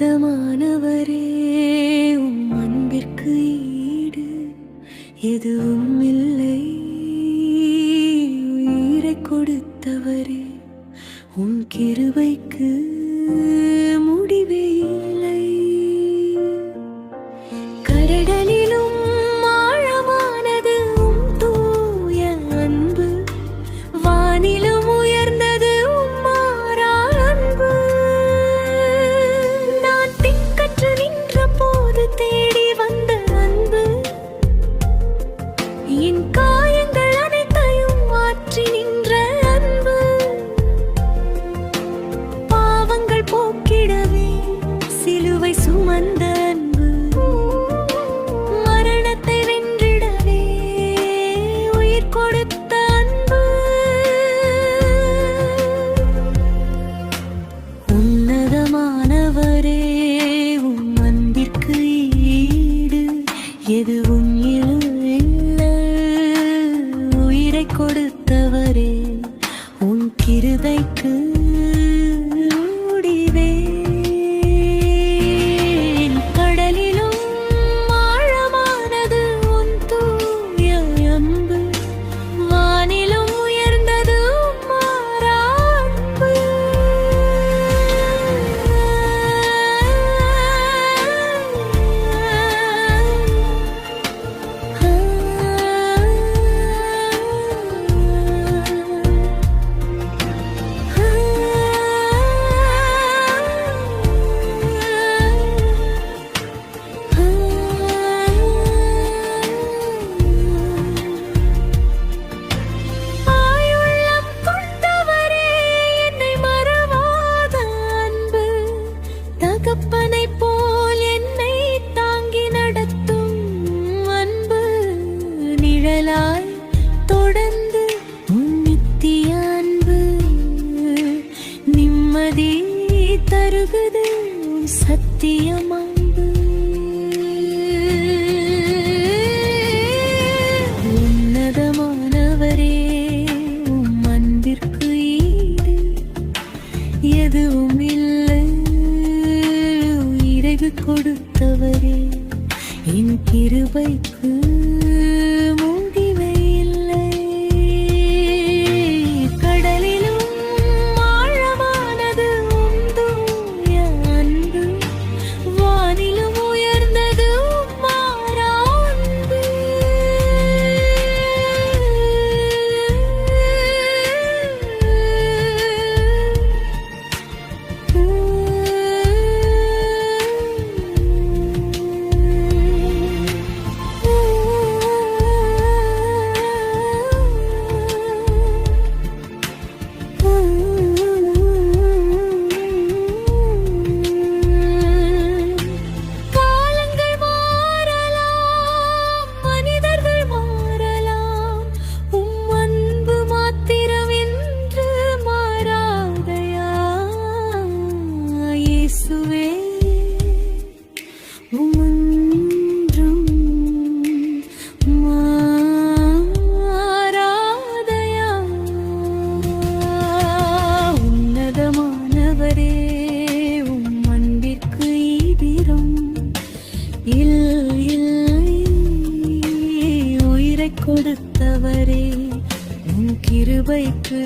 பாதமானவரே உம் அன்பிற்கு ஈடு எதுவும் இல்லை. உயிரை கொடுத்தவரே உம் கிருவைக்கு முடிவே சிலுவை சுமந்த அன்பு மரணத்தை வென்றிடவே உயிர் கொடுத்த அன்பு. உன்னதமானவரே உம் அன்பிற்கு ஈடு எதுவும் இல்லை. உயிரை கொடுத்தவரே உன் கிருதைக்கு தருகுது உன் உன்னதமானவரே உம் அன்பிற்கு ஈடு. எதுவும் இல்லை கொடுத்தவரே என் கிருபைக்கு கொடுத்தவரே உன் கிருபைக்கு